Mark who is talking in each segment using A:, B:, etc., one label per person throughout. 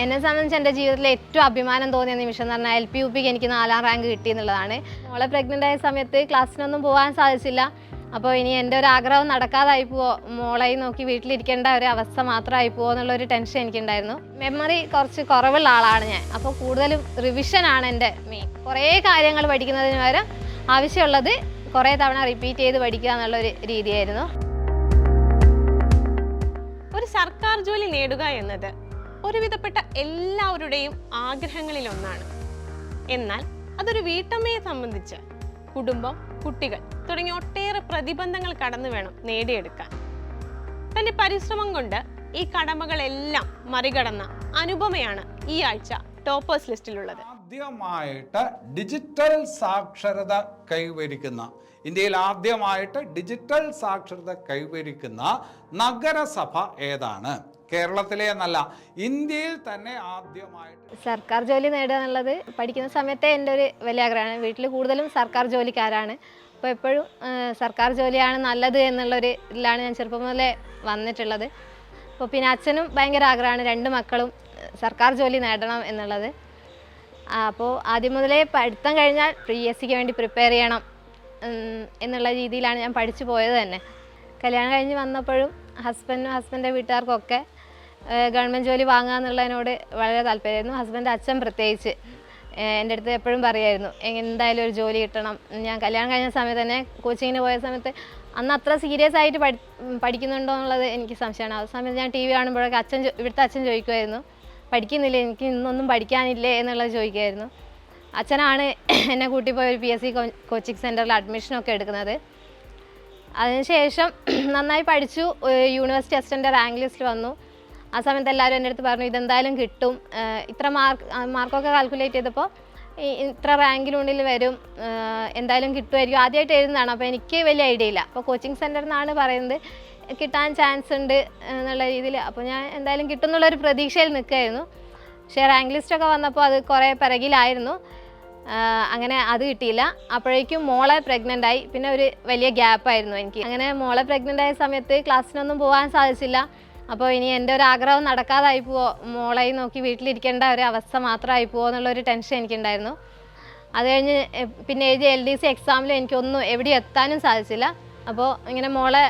A: എന്നെ സംബന്ധിച്ച് എന്റെ ജീവിതത്തിൽ ഏറ്റവും അഭിമാനം തോന്നിയ നിമിഷം എന്ന് പറഞ്ഞാൽ എൽ പി യു പിക്ക് എനിക്ക് നാലാം റാങ്ക് കിട്ടി എന്നുള്ളതാണ്. മോളെ പ്രഗ്നന്റ് ആയ സമയത്ത് ക്ലാസ്സിനൊന്നും പോകാൻ സാധിച്ചില്ല. അപ്പോൾ ഇനി എന്റെ ഒരു ആഗ്രഹം നടക്കാതായി പോവോ? മോളെ നോക്കി വീട്ടിലിരിക്കേണ്ട ഒരു അവസ്ഥ മാത്രമായി പോവോ എന്നുള്ളൊരു ടെൻഷൻ എനിക്കുണ്ടായിരുന്നു. മെമ്മറി കുറച്ച് കുറവുള്ള ആളാണ് ഞാൻ. അപ്പോൾ കൂടുതലും റിവിഷനാണ് എന്റെ മെയിൻ കുറേ കാര്യങ്ങൾ പഠിക്കുന്നതിന് പകരം ആവശ്യമുള്ളത് കുറേ തവണ റിപ്പീറ്റ് ചെയ്ത് പഠിക്കുക എന്നുള്ളൊരു രീതിയായിരുന്നു.
B: ഒരു സർക്കാർ ജോലി നേടുക എന്നത് ഒരുവിധപ്പെട്ട എല്ലാവരുടെയും ആഗ്രഹങ്ങളിൽ ഒന്നാണ് എന്നാൽ അതൊരു വീട്ടമ്മയെ സംബന്ധിച്ച് കുടുംബം കുട്ടികൾ തുടങ്ങിയ ഒട്ടേറെ പ്രതിബന്ധങ്ങൾ കടന്നു വേണം നേടിയെടുക്കാൻ. തന്റെ പരിശ്രമം കൊണ്ട് ഈ കടമകളെല്ലാം മറികടന്ന അനുപമയാണ് ഈ ആഴ്ച ടോപ്പേഴ്സ് ലിസ്റ്റിലുള്ളത്.
C: ആദ്യമായിട്ട് ഡിജിറ്റൽ സാക്ഷരത കൈവരിക്കുന്ന ഇന്ത്യയിൽ ആദ്യമായിട്ട് ഡിജിറ്റൽ സാക്ഷരത കൈവരിക്കുന്ന നഗരസഭ ഏതാണ്? കേരളത്തിലെ എന്നല്ല ഇന്ത്യയിൽ തന്നെ ആദ്യമായിട്ട്
A: സർക്കാർ ജോലി നേടുക എന്നുള്ളത് പഠിക്കുന്ന സമയത്തെ എന്റെ ഒരു വലിയ ആഗ്രഹമാണ്. വീട്ടിൽ കൂടുതലും സർക്കാർ ജോലിക്കാരാണ്. അപ്പോൾ എപ്പോഴും സർക്കാർ ജോലിയാണ് നല്ലത് എന്നുള്ളൊരു ഇതിലാണ് ഞാൻ ചെറുപ്പം മുതലേ വന്നിട്ടുള്ളത്. അപ്പോൾ പിന്നെ അച്ഛനും ഭയങ്കര ആഗ്രഹമാണ് രണ്ട് മക്കളും സർക്കാർ ജോലി നേടണം എന്നുള്ളത്. അപ്പോൾ ആദ്യം മുതലേ പഠിത്തം കഴിഞ്ഞാൽ പി എസ് സിക്ക് വേണ്ടി പ്രിപ്പയർ ചെയ്യണം എന്നുള്ള രീതിയിലാണ് ഞാൻ പഠിച്ചു പോയത് തന്നെ. കല്യാണം കഴിഞ്ഞ് വന്നപ്പോഴും ഹസ്ബൻഡും ഹസ്ബൻഡിന്റെ വീട്ടുകാർക്കൊക്കെ ഗവൺമെന്റ് ജോലി വാങ്ങുക എന്നുള്ളതിനോട് വളരെ താല്പര്യമായിരുന്നു. ഹസ്ബൻഡ് അച്ഛൻ പ്രത്യേകിച്ച്. എന്റെ അടുത്ത് എപ്പോഴും പറയായിരുന്നു എന്തായാലും ഒരു ജോലി കിട്ടണം. ഞാൻ കല്യാണം കഴിഞ്ഞ സമയത്ത് തന്നെ കോച്ചിങ്ങിന് പോയ സമയത്ത് അന്ന് അത്ര സീരിയസ് ആയിട്ട് പഠി പഠിക്കുന്നുണ്ടോ എന്നുള്ളത് എനിക്ക് സംശയമാണ്. ആ സമയത്ത് ഞാൻ ടി വി കാണുമ്പോഴൊക്കെ അച്ഛൻ ഇവിടുത്തെ അച്ഛൻ ചോദിക്കുമായിരുന്നു പഠിക്കുന്നില്ല? എനിക്ക് ഇന്നൊന്നും പഠിക്കാനില്ലേ? എന്നുള്ളത് ചോദിക്കുമായിരുന്നു. അച്ഛനാണ് എന്നെ കൂട്ടി പോയി ഒരു പി എസ് സി കോച്ചിങ് സെന്ററിൽ അഡ്മിഷനൊക്കെ എടുക്കുന്നത്. അതിനുശേഷം നന്നായി പഠിച്ചു. യൂണിവേഴ്സിറ്റി അസിസ്റ്റന്റ് റാങ്ക് ലിസ്റ്റ് വന്നു. ആ സമയത്ത് എല്ലാവരും എന്റെ അടുത്ത് പറഞ്ഞു ഇതെന്തായാലും കിട്ടും. ഇത്ര മാർക്ക് മാർക്കൊക്കെ കാൽക്കുലേറ്റ് ചെയ്തപ്പോൾ ഇത്ര റാങ്കിനുള്ളിൽ വരും. എന്തായാലും കിട്ടുമായിരിക്കും. ആദ്യമായിട്ട് എഴുതുന്നതാണ്. അപ്പോൾ എനിക്ക് വലിയ ഐഡിയ ഇല്ല. അപ്പോൾ കോച്ചിങ് സെന്ററിൽ നിന്നാണ് പറയുന്നത്. കിട്ടാൻ ചാൻസ് ഉണ്ട് എന്നുള്ള രീതിയിൽ. അപ്പോൾ ഞാൻ എന്തായാലും കിട്ടും എന്നുള്ളൊരു പ്രതീക്ഷയിൽ നിൽക്കുകയായിരുന്നു. പക്ഷേ റാങ്ക് ലിസ്റ്റൊക്കെ വന്നപ്പോൾ അത് കുറേ പിറകിലായിരുന്നു. അങ്ങനെ അത് കിട്ടിയില്ല. അപ്പോഴേക്കും മോളെ പ്രഗ്നന്റ് ആയി. പിന്നെ ഒരു വലിയ ഗ്യാപ്പായിരുന്നു എനിക്ക്. അങ്ങനെ മോളെ പ്രഗ്നന്റ് ആയ സമയത്ത് ക്ലാസ്സിനൊന്നും പോകാൻ സാധിച്ചില്ല. അപ്പോൾ ഇനി എന്റെ ഒരു ആഗ്രഹം നടക്കാതായി പോവോ? മോളെ നോക്കി വീട്ടിലിരിക്കേണ്ട ഒരു അവസ്ഥ മാത്രമായി പോവോ എന്നുള്ളൊരു ടെൻഷൻ എനിക്കുണ്ടായിരുന്നു. അത് കഴിഞ്ഞ് പിന്നെ എഴുതിയ എൽ ഡി സി എക്സാമിൽ എനിക്കൊന്നും എവിടെ എത്താനും സാധിച്ചില്ല. അപ്പോൾ ഇങ്ങനെ മോളെ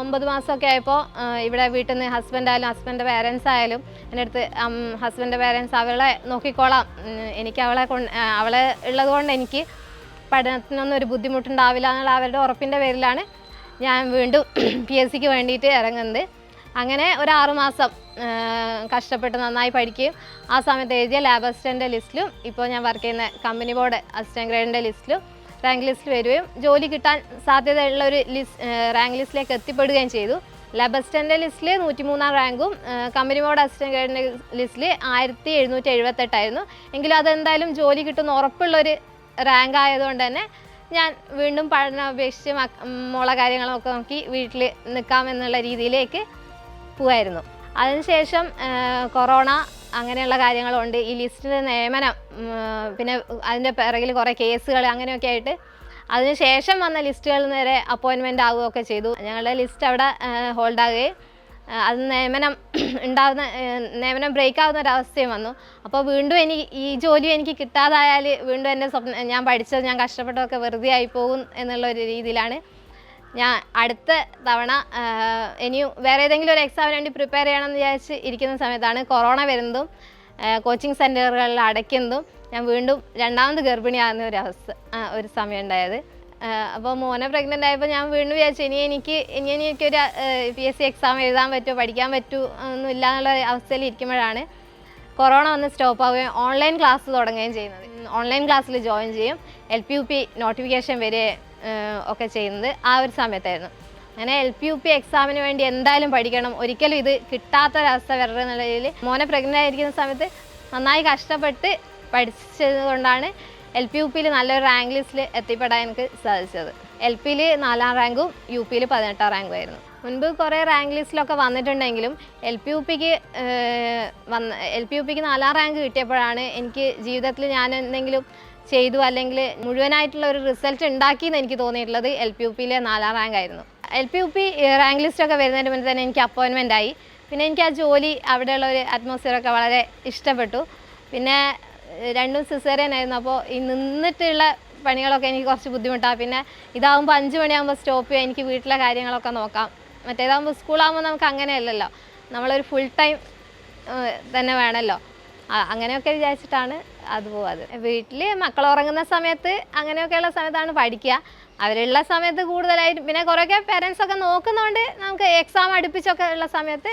A: ഒമ്പത് മാസമൊക്കെ ആയപ്പോൾ ഇവിടെ വീട്ടിൽ നിന്ന് ഹസ്ബൻഡായാലും ഹസ്ബൻഡ് പേരൻസ് ആയാലും എന്റെ അടുത്ത് ഹസ്ബൻഡ് പേരൻസ് അവളെ നോക്കിക്കോളാം. എനിക്ക് അവളെ അവളെ ഉള്ളതുകൊണ്ട് എനിക്ക് പഠനത്തിനൊന്നും ഒരു ബുദ്ധിമുട്ടുണ്ടാവില്ല എന്നുള്ള അവരുടെ ഉറപ്പിന്റെ പേരിലാണ് ഞാൻ വീണ്ടും പി എസ് സിക്ക് വേണ്ടിയിട്ട് ഇറങ്ങുന്നത്. അങ്ങനെ ഒരു ആറുമാസം കഷ്ടപ്പെട്ട് നന്നായി പഠിക്കുകയും ആ സമയത്ത് എഴുതിയ ലാബ് അസിസ്റ്റന്റെ ലിസ്റ്റിലും ഇപ്പോൾ ഞാൻ വർക്ക് ചെയ്യുന്ന കമ്പനി ബോർഡ് അസിസ്റ്റന്റ് ഗ്രേഡിന്റെ ലിസ്റ്റിലും റാങ്ക് ലിസ്റ്റിൽ വരികയും ജോലി കിട്ടാൻ സാധ്യതയുള്ള ഒരു ലിസ്റ്റ് റാങ്ക് ലിസ്റ്റിലേക്ക് എത്തിപ്പെടുകയും ചെയ്തു. ലാബ് അസിസ്റ്റന്റെ ലിസ്റ്റിൽ നൂറ്റിമൂന്നാം റാങ്കും കമ്പനി ബോർഡ് അസിസ്റ്റന്റ് ഗ്രേഡിന്റെ ലിസ്റ്റിൽ ആയിരത്തി എഴുന്നൂറ്റി എഴുപത്തെട്ടായിരുന്നു എങ്കിലും അതെന്തായാലും ജോലി കിട്ടുന്ന ഉറപ്പുള്ളൊരു റാങ്ക് ആയതുകൊണ്ട് തന്നെ ഞാൻ വീണ്ടും പഠനം അപേക്ഷിച്ച് മോളെ കാര്യങ്ങളൊക്കെ നോക്കി വീട്ടിൽ നിൽക്കാമെന്നുള്ള രീതിയിലേക്ക് പോവായിരുന്നു അതിനുശേഷം കൊറോണ അങ്ങനെയുള്ള കാര്യങ്ങളുണ്ട്. ഈ ലിസ്റ്റിന്റെ നിയമനം പിന്നെ അതിന്റെ പിറകിൽ കുറേ കേസുകൾ അങ്ങനെയൊക്കെ ആയിട്ട് അതിനുശേഷം വന്ന ലിസ്റ്റുകൾ നേരെ അപ്പോയിൻമെന്റ് ആവുകയൊക്കെ ചെയ്തു. ഞങ്ങളുടെ ലിസ്റ്റ് അവിടെ ഹോൾഡ് ആകുകയും അത് നിയമനം ഉണ്ടാകുന്ന നിയമനം ബ്രേക്ക് ആവുന്ന ഒരവസ്ഥയും വന്നു. അപ്പോൾ വീണ്ടും എനിക്ക് ഈ ജോലി എനിക്ക് കിട്ടാതായാൽ വീണ്ടും എന്റെ സ്വപ്നം ഞാൻ പഠിച്ചത് ഞാൻ കഷ്ടപ്പെട്ടതൊക്കെ വെറുതെ ആയി പോകും എന്നുള്ള ഒരു രീതിയിലാണ് ഞാൻ അടുത്ത തവണ ഇനിയും വേറെ ഏതെങ്കിലും ഒരു എക്സാമിന് വേണ്ടി പ്രിപ്പയർ ചെയ്യണമെന്ന് വിചാരിച്ച് ഇരിക്കുന്ന സമയത്താണ് കൊറോണ വരുന്നതും കോച്ചിങ് സെന്ററുകളിൽ അടയ്ക്കുന്നതും ഞാൻ വീണ്ടും രണ്ടാമത് ഗർഭിണിയാകുന്ന ഒരു അവസ്ഥ ഒരു സമയം ഉണ്ടായത്. അപ്പോൾ മോനെ പ്രഗ്നന്റ് ആയപ്പോൾ ഞാൻ വീണ്ടും വിചാരിച്ചു ഇനി എനിക്ക് ഇനി എനിക്കൊരു പി എസ് സി എക്സാം എഴുതാൻ പറ്റുമോ പഠിക്കാൻ പറ്റുമോ ഒന്നും ഇല്ല എന്നുള്ള അവസ്ഥയിൽ ഇരിക്കുമ്പോഴാണ് കൊറോണ വന്ന് സ്റ്റോപ്പ് ആവുകയും ഓൺലൈൻ ക്ലാസ് തുടങ്ങുകയും ചെയ്യുന്നത്. ഓൺലൈൻ ക്ലാസ്സിൽ ജോയിൻ ചെയ്യും. L P U P notification വരെ ഒക്കെ ചെയ്യുന്നത് ആ ഒരു സമയത്തായിരുന്നു. അങ്ങനെ എൽ പി യു പി എക്സാമിന് വേണ്ടി എന്തായാലും പഠിക്കണം. ഒരിക്കലും ഇത് കിട്ടാത്തൊരവസ്ഥ വരരുത് എന്നുള്ള രീതിയിൽ മോനെ പ്രഗ്നന്റ് ആയിരിക്കുന്ന സമയത്ത് നന്നായി കഷ്ടപ്പെട്ട് പഠിച്ചത് കൊണ്ടാണ് എൽ പി യു പിയിൽ നല്ലൊരു റാങ്ക് ലിസ്റ്റിൽ എത്തിപ്പെടാൻ എനിക്ക് സാധിച്ചത്. എൽ പിയിൽ നാലാം റാങ്കും യു പിയിൽ പതിനെട്ടാം റാങ്കും ആയിരുന്നു. മുൻപ് കുറേ റാങ്ക് ലിസ്റ്റിലൊക്കെ വന്നിട്ടുണ്ടെങ്കിലും എൽ പി യു പിക്ക് വന്ന് എൽ പി യു പിക്ക് നാലാം റാങ്ക് കിട്ടിയപ്പോഴാണ് എനിക്ക് ജീവിതത്തിൽ ഞാൻ എന്തെങ്കിലും ചെയ്തു അല്ലെങ്കിൽ മുഴുവനായിട്ടുള്ള ഒരു റിസൾട്ട് ഉണ്ടാക്കി എന്ന് എനിക്ക് തോന്നിയിട്ടുള്ളത് എൽ പി യു പിയിലെ നാലാം റാങ്ക് ആയിരുന്നു. L P U P rank ലിസ്റ്റൊക്കെ വരുന്നതിന് മുന്നേ തന്നെ എനിക്ക് അപ്പോയിൻമെന്റ് ആയി. പിന്നെ എനിക്ക് ആ ജോലി അവിടെയുള്ള ഒരു അറ്റ്മോസ്ഫിയറൊക്കെ വളരെ ഇഷ്ടപ്പെട്ടു. പിന്നെ രണ്ടും സിസേറിയനായിരുന്നു അപ്പോൾ ഈ നിന്നിട്ടുള്ള പണികളൊക്കെ എനിക്ക് കുറച്ച് ബുദ്ധിമുട്ടാണ് പിന്നെ ഇതാകുമ്പോൾ അഞ്ച് മണിയാകുമ്പോൾ സ്റ്റോപ്പ് ചെയ്യാം. എനിക്ക് വീട്ടിലെ കാര്യങ്ങളൊക്കെ നോക്കാം. മറ്റേതാകുമ്പോൾ സ്കൂളാകുമ്പോൾ നമുക്ക് അങ്ങനെയല്ലല്ലോ. നമ്മളൊരു ഫുൾ ടൈം തന്നെ വേണമല്ലോ അങ്ങനെയൊക്കെ വിചാരിച്ചിട്ടാണ് അത് പോവാത്. വീട്ടിൽ മക്കൾ ഉറങ്ങുന്ന സമയത്ത് അങ്ങനെയൊക്കെയുള്ള സമയത്താണ് പഠിക്കുക. അവരുള്ള സമയത്ത് കൂടുതലായിട്ട് പിന്നെ കുറേയൊക്കെ പേരൻസൊക്കെ നോക്കുന്നതുകൊണ്ട് നമുക്ക് എക്സാം അടുപ്പിച്ചൊക്കെ ഉള്ള സമയത്ത്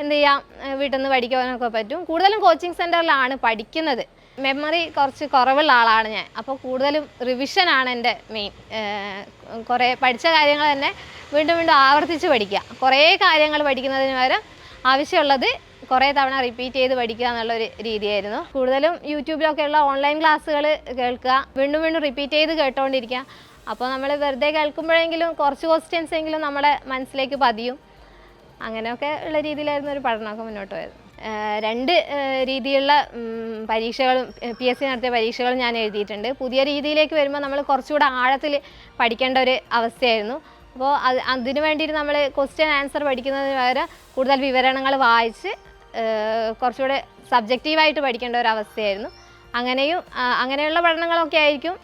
A: എന്ത് ചെയ്യാം? വീട്ടിൽ നിന്ന് പഠിക്കാനൊക്കെ പറ്റും. കൂടുതലും കോച്ചിങ് സെന്ററിലാണ് പഠിക്കുന്നത്. മെമ്മറി കുറച്ച് കുറവുള്ള ആളാണ് ഞാൻ. അപ്പോൾ കൂടുതലും റിവിഷനാണ് എന്റെ മെയിൻ കുറേ പഠിച്ച കാര്യങ്ങൾ തന്നെ വീണ്ടും വീണ്ടും ആവർത്തിച്ച് പഠിക്കുക. കുറേ കാര്യങ്ങൾ പഠിക്കുന്നതിന് പകരം ആവശ്യമുള്ളത് കുറേ തവണ റിപ്പീറ്റ് ചെയ്ത് പഠിക്കുക എന്നുള്ള ഒരു രീതിയായിരുന്നു. കൂടുതലും യൂട്യൂബിലൊക്കെയുള്ള ഓൺലൈൻ ക്ലാസ്സുകൾ കേൾക്കുക വീണ്ടും വീണ്ടും റിപ്പീറ്റ് ചെയ്ത് കേട്ടുകൊണ്ടിരിക്കുക അപ്പോൾ നമ്മൾ വെറുതെ കേൾക്കുമ്പോഴെങ്കിലും കുറച്ച് ക്വസ്റ്റ്യൻസ് എങ്കിലും നമ്മുടെ മനസ്സിലേക്ക് പതിയും. അങ്ങനെയൊക്കെ ഉള്ള രീതിയിലായിരുന്നു ഒരു പഠനമൊക്കെ മുന്നോട്ട് പോയത്. രണ്ട് രീതിയിലുള്ള പരീക്ഷകളും പി എസ് സി നടത്തിയ പരീക്ഷകളും ഞാൻ എഴുതിയിട്ടുണ്ട്. പുതിയ രീതിയിലേക്ക് വരുമ്പോൾ നമ്മൾ കുറച്ചുകൂടെ ആഴത്തിൽ പഠിക്കേണ്ട ഒരു അവസ്ഥയായിരുന്നു. അപ്പോൾ അത് അതിനു വേണ്ടിയിട്ട് നമ്മൾ ക്വസ്റ്റ്യൻ ആൻസർ പഠിക്കുന്നതിന് പകരം കൂടുതൽ വിവരണങ്ങൾ വായിച്ച് കുറച്ചുകൂടെ സബ്ജക്റ്റീവായിട്ട് പഠിക്കേണ്ട ഒരു അവസ്ഥയായിരുന്നു. അങ്ങനെയും അങ്ങനെയുള്ള പഠനങ്ങളൊക്കെ ആയിരിക്കും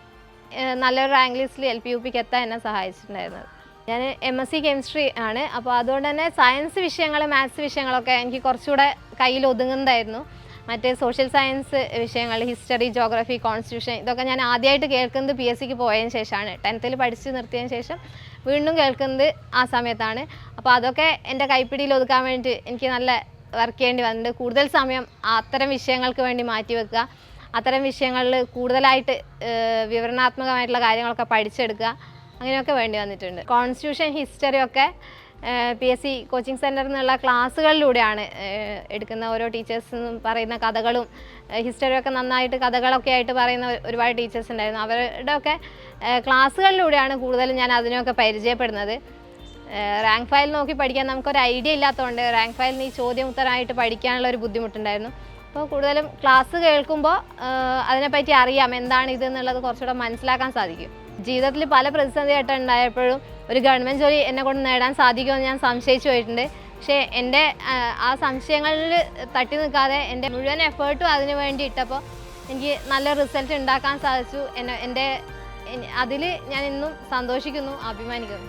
A: നല്ലൊരു റാങ്ക് ലിസ്റ്റിൽ എൽ പി യു പിക്ക് എത്താൻ എന്നെ സഹായിച്ചിട്ടുണ്ടായിരുന്നത്. ഞാൻ എം എസ് സി കെമിസ്ട്രി ആണ് അപ്പോൾ അതുകൊണ്ട് തന്നെ സയൻസ് വിഷയങ്ങൾ മാത്സ് വിഷയങ്ങളൊക്കെ എനിക്ക് കുറച്ചുകൂടെ കയ്യിൽ ഒതുങ്ങുന്നതായിരുന്നു മറ്റേ സോഷ്യൽ സയൻസ് വിഷയങ്ങൾ ഹിസ്റ്ററി ജോഗ്രഫി കോൺസ്റ്റിറ്റ്യൂഷൻ ഇതൊക്കെ ഞാൻ ആദ്യമായിട്ട് കേൾക്കുന്നത് പി എസ് സിക്ക് പോയതിന് ശേഷമാണ്. ടെൻത്തിൽ പഠിച്ച് നിർത്തിയതിന് ശേഷം വീണ്ടും കേൾക്കുന്നത് ആ സമയത്താണ്. അപ്പോൾ അതൊക്കെ എന്റെ കൈപ്പിടിയിൽ ഒതുക്കാൻ വേണ്ടി എനിക്ക് നല്ല വർക്ക് ചെയ്യേണ്ടി വന്നിട്ടുണ്ട്. കൂടുതൽ സമയം അത്തരം വിഷയങ്ങൾക്ക് വേണ്ടി മാറ്റി വെക്കുക. അത്തരം വിഷയങ്ങളിൽ കൂടുതലായിട്ട് വിവരണാത്മകമായിട്ടുള്ള കാര്യങ്ങളൊക്കെ പഠിച്ചെടുക്കുക. അങ്ങനെയൊക്കെ വേണ്ടി വന്നിട്ടുണ്ട്. കോൺസ്റ്റിറ്റ്യൂഷൻ ഹിസ്റ്ററി ഒക്കെ P S C coaching centre നിന്നുള്ള ക്ലാസ്സുകളിലൂടെയാണ് എടുക്കുന്ന ഓരോ ടീച്ചേഴ്സും പറയുന്ന കഥകളും ഹിസ്റ്ററിയൊക്കെ നന്നായിട്ട് കഥകളൊക്കെ ആയിട്ട് പറയുന്ന ഒരുപാട് ടീച്ചേഴ്സ് ഉണ്ടായിരുന്നു. അവരുടെ ഒക്കെ ക്ലാസ്സുകളിലൂടെയാണ് കൂടുതലും ഞാൻ അതിനൊക്കെ പരിചയപ്പെടുന്നത്. റാങ്ക് ഫയൽ നോക്കി പഠിക്കാൻ നമുക്കൊരു ഐഡിയ ഇല്ലാത്തതുകൊണ്ട് റാങ്ക് ഫയലിന് നീ ചോദ്യം ഉത്തരമായിട്ട് പഠിക്കാനുള്ള ഒരു ബുദ്ധിമുട്ടുണ്ടായിരുന്നു. അപ്പോൾ കൂടുതലും ക്ലാസ് കേൾക്കുമ്പോൾ അതിനെപ്പറ്റി അറിയാം എന്താണ് ഇത് എന്നുള്ളത് കുറച്ചുകൂടെ മനസ്സിലാക്കാൻ സാധിക്കും. ജീവിതത്തിൽ പല പ്രതിസന്ധിയായിട്ട് ഉണ്ടായപ്പോഴും ഒരു ഗവൺമെന്റ് ജോലി എന്നെ കൊണ്ട് നേടാൻ സാധിക്കുമെന്ന് ഞാൻ സംശയിച്ചു പോയിട്ടുണ്ട്. പക്ഷേ എന്റെ ആ സംശയങ്ങളിൽ തട്ടി നിൽക്കാതെ എന്റെ മുഴുവൻ എഫേർട്ടും അതിന് വേണ്ടി ഇട്ടപ്പോൾ എനിക്ക് നല്ല റിസൾട്ട് ഉണ്ടാക്കാൻ സാധിച്ചു. എന്നെ എന്റെ അതിൽ ഞാൻ ഇന്നും സന്തോഷിക്കുന്നു അഭിമാനിക്കുന്നു.